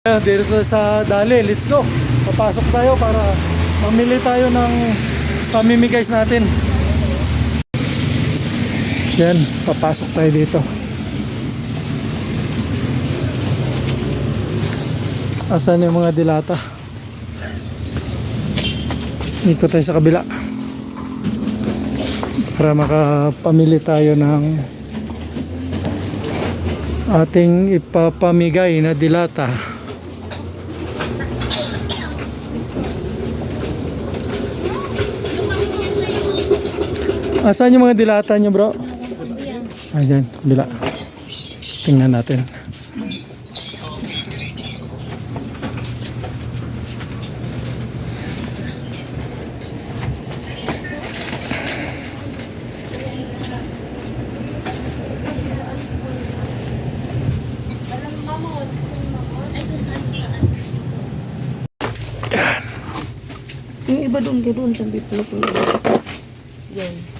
Dito sa Dali, let's go. Papasok tayo para mamili tayo ng pamimigays natin. Yan, papasok tayo dito. Asan yung mga dilata? Ikot tayo sa kabila. Para makapamili tayo ng ating ipapamigay na dilata. Asan yung mga dilata nyo bro? Ayan, bila. Tingnan natin. Yung iba doon, doon, sa biplop na Yan.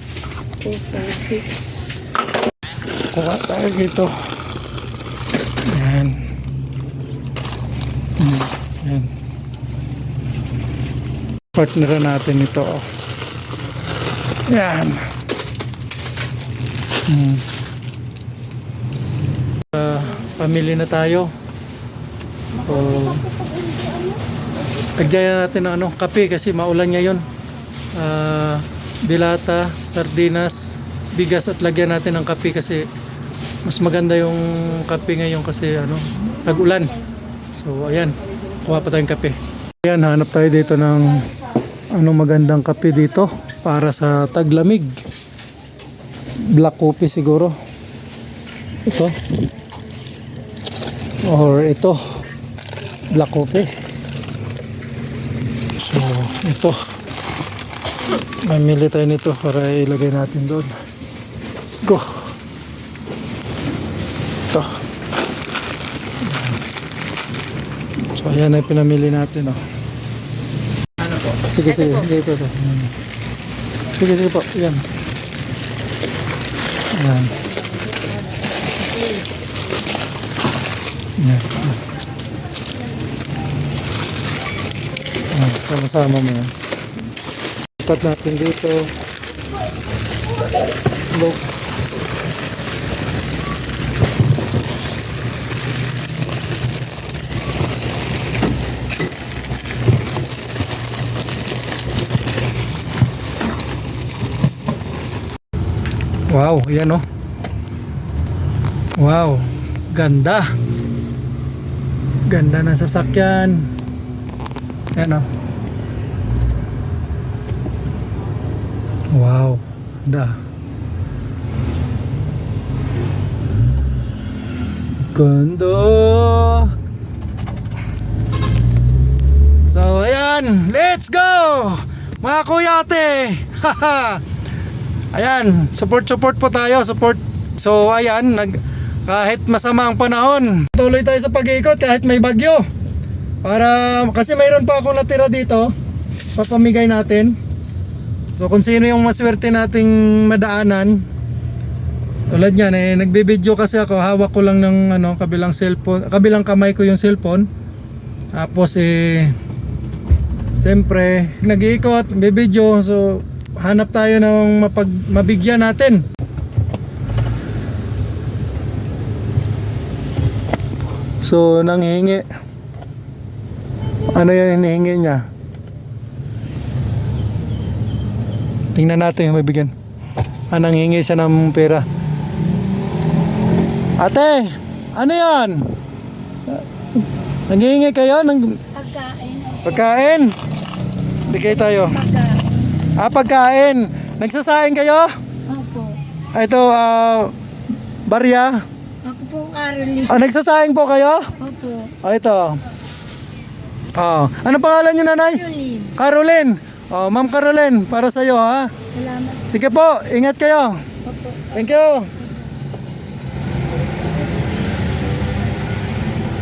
2, 4, 6. Kuha tayo dito. Yan. Hmm, Yan. Partner natin ito. oh. Yan. Hmm. Ah, pamili na tayo. So, Pagdaya natin ng ano, kape kasi maulan ngayon. Ah, dilata, sardinas, bigas at lagyan natin ng kape kasi mas maganda yung kape ngayon kasi ano, tag-ulan. So ayan, kuha pa tayong kape. Ayan, hanap tayo dito ng ano magandang kape dito para sa taglamig. Black coffee siguro. Ito. Or ito. Black coffee. So, ito. Mamili tayo nito para ilagay natin doon. Let's go. Ito. So, ayan na yung pinamili natin. Oh. Sige, sige. Dito, ito. Hmm. Sige, sige po. Ayan. Ayan. Ayan. Ayan. Sama-sama mo yan. Ipat natin dito. Look. Wow, yan oh. Wow, ganda. Ganda ng sasakyan. Yan oh. Wow, ganda. Ganda. So, ayan, let's go! Mga kuyate! Haha! Ayan, support support po tayo, support. So ayan, nag kahit masama ang panahon, tuloy tayo sa pag-iikot kahit may bagyo. Para kasi mayroon pa ako natira dito, papamigay natin. So kung sino yung maswerte nating madaanan, tulad niyan eh nagbi-video kasi ako, hawak ko lang ng ano, kabilang cellphone, kabilang kamay ko yung cellphone. Tapos eh Siyempre, nag-iikot, bibidyo, so hanap tayo ng mapag, mabigyan natin. So, nanghingi. Ano yung hinihingi niya? Tingnan natin yung mabigyan. Ah, nanghingi siya ng pera. Ate, ano yan? Nanghingi kayo ng Pagkain. pagkain? Bigay tayo. Pagkain. Ah, pagkain. Nagsasaing kayo? Opo. Ah, Ito, ah, barya. Ako po Caroline. Ah, nagsasaing po kayo? Opo. Ah, ito. Oh, ano pangalan niyo nanay? Caroline. Caroline. Oh, Ma'am Caroline, para sa iyo ha. Salamat. Sige po, ingat kayo. Opo. Thank you.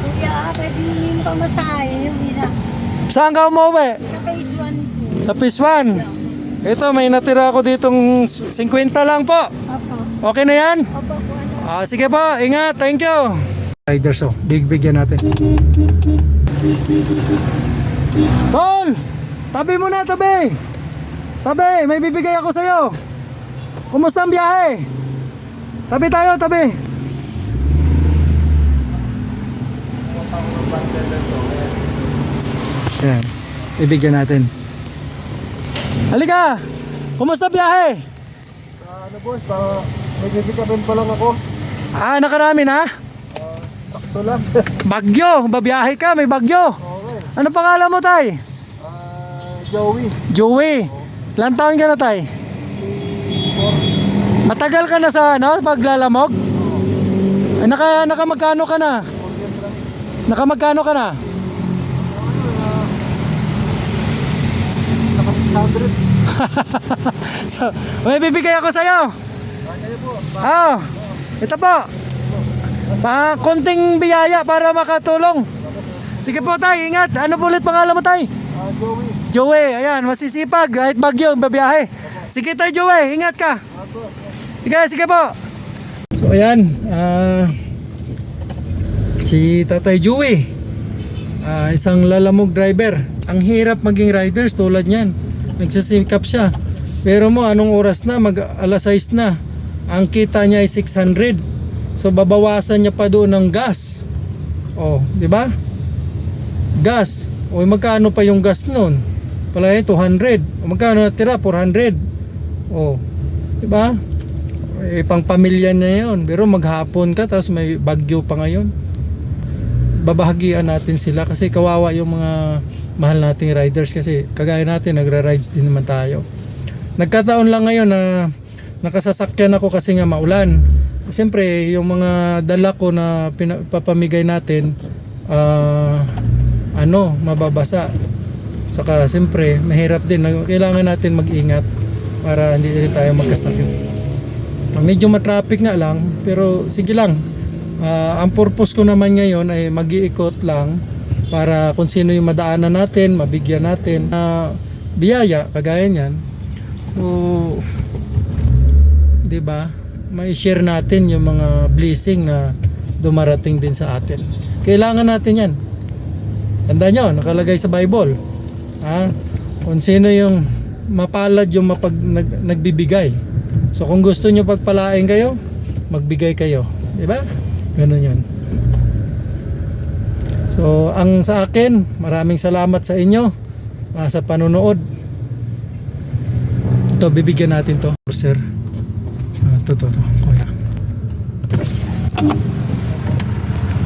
Kuya, pwede mo yung pamasahe yung ina. Saan ka umuwi? Sa phase 1 po. Sa Piss 1. Ito, may natira ako ditong 50 lang po. Opo. Okay na yan? Opo po ano. Ah, sige po, ingat. Thank you. riders oh. Bigbigyan natin. Tol! Tabi mo na, tabi! Tabi, may bibigay ako sa'yo. Kumusta ang biyahe? Tabi tayo, tabi. Yan. Ibigyan natin. Halika! Kumusta biyahe? ano boss, pa, may bibigyan pa lang ako. Ah, nakarami na? Sakto lang. Bagyo! Babiyahe ka, may bagyo. okay. Ano pangalan mo, tay? Joey. Joey. Ilan taon ka na, tay? Matagal ka na sa ano, paglalamog? Ay, naka, naka magkano ka na? Naka magkano ka na? Naka 600. so, may bibigay ako sa'yo. Po. Ah, ito po. Pa, konting biyaya para makatulong. Sige po, tay, ingat. Ano po ulit pangalan mo, tay? Ah, Joey. Joey, ayan, masisipag kahit bagyo, babiyahe. Sige tayo Joey, ingat ka. Sige, sige po. So ayan, ah, si Tatay Joey, ah, isang lalamog driver. Ang hirap maging riders tulad niyan. Nagsisikap siya. Pero mo, anong oras na? Mag alas 6 na. Ang kita niya ay 600. So babawasan niya pa doon ng gas. Oh, di ba? gas. O magkano pa yung gas noon? Pala yun, 200. O magkano natira? 400. O, di ba? Eh, pang pamilya na yun. Pero maghapon ka, tapos may bagyo pa ngayon. Babahagian natin sila kasi kawawa yung mga mahal nating riders kasi kagaya natin, nagra-rides din naman tayo. Nagkataon lang ngayon na nakasasakyan ako kasi nga maulan. Siyempre, yung mga dala ko na pinapamigay natin, ah, ano, mababasa. Saka siyempre, mahirap din. Kailangan natin mag-ingat para hindi rin tayo magkasakit. Medyo matraffic nga lang, pero sige lang. Ah, ang purpose ko naman ngayon ay mag-iikot lang para kung sino yung madaanan natin, mabigyan natin na biyaya, kagaya niyan. So, 'di ba? May share natin yung mga blessing na dumarating din sa atin. Kailangan natin 'yan. Tandaan nyo, nakalagay sa Bible. Ha? Kung sino yung mapalad yung mapag, nag, nagbibigay. So kung gusto nyo pagpalain kayo, magbigay kayo. Di ba? Ganun yun. So ang sa akin, maraming salamat sa inyo ah, sa panonood. Ito, bibigyan natin to. Sir. Ah, Ito, to, to. Kuya.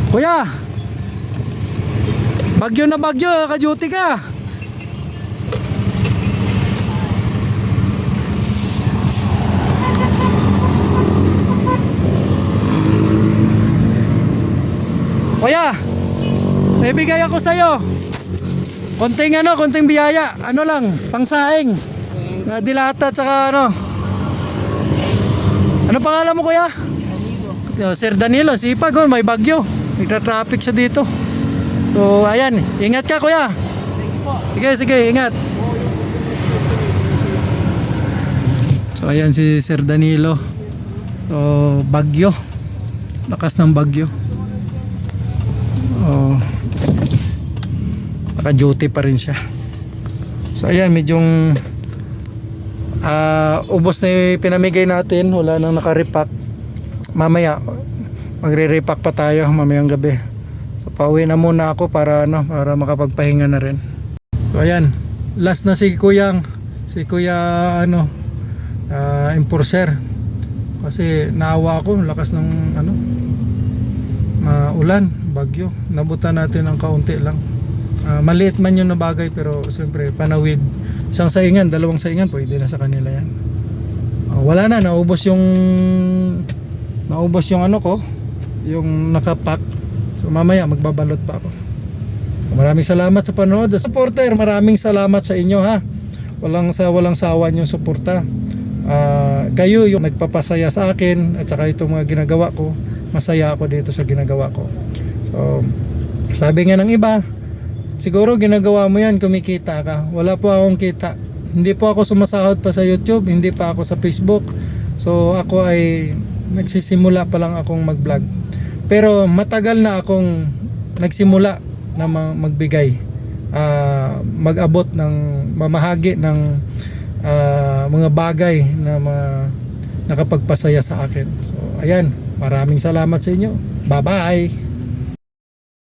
Kuya! Bagyo na bagyo, ka-duty ka. Kuya, may bigay ako sa'yo. Konting ano, konting biyaya. Ano lang, pangsaing. Na dilata tsaka ano. Ano pangalan mo kuya? Danilo. Sir Danilo, sipag oh, may bagyo. Nagtra-traffic siya dito. So, ayan. Ingat ka, kuya. Sige, sige, ingat. So, ayan si Sir Danilo. So, bagyo. Lakas ng bagyo. Oh. Naka-duty pa rin siya. So, ayan, medyong ah ubos na yung pinamigay natin. Wala nang naka-repack. Mamaya, magre-repack pa tayo mamayang gabi. So, pauwi na muna ako para ano, para makapagpahinga na rin. So ayan, last na si Kuyang, si Kuya ano, ah, enforcer. Kasi naawa ako, lakas ng ano, maulan, bagyo. Nabutan natin ng kaunti lang. Ah, maliit man yun na bagay pero siyempre panawid. Isang saingan, dalawang saingan, pwede na sa kanila yan. Ah, wala na, naubos yung naubos yung ano ko, yung nakapack. So mamaya magbabalot pa ako. Maraming salamat sa panonood. Supporter, maraming salamat sa inyo ha. Walang sa walang sawa yung suporta. Ah, kayo yung nagpapasaya sa akin at saka itong mga ginagawa ko, masaya ako dito sa ginagawa ko. So, sabi nga ng iba, siguro ginagawa mo yan, kumikita ka. Wala po akong kita. Hindi po ako sumasahod pa sa YouTube, hindi pa ako sa Facebook. So, ako ay nagsisimula pa lang akong mag-vlog. Pero matagal na akong nagsimula na ma- magbigay, ah, mag-abot ng mamahagi ng ah, mga bagay na mga nakapagpasaya sa akin. So, ayan, maraming salamat sa inyo. Bye-bye!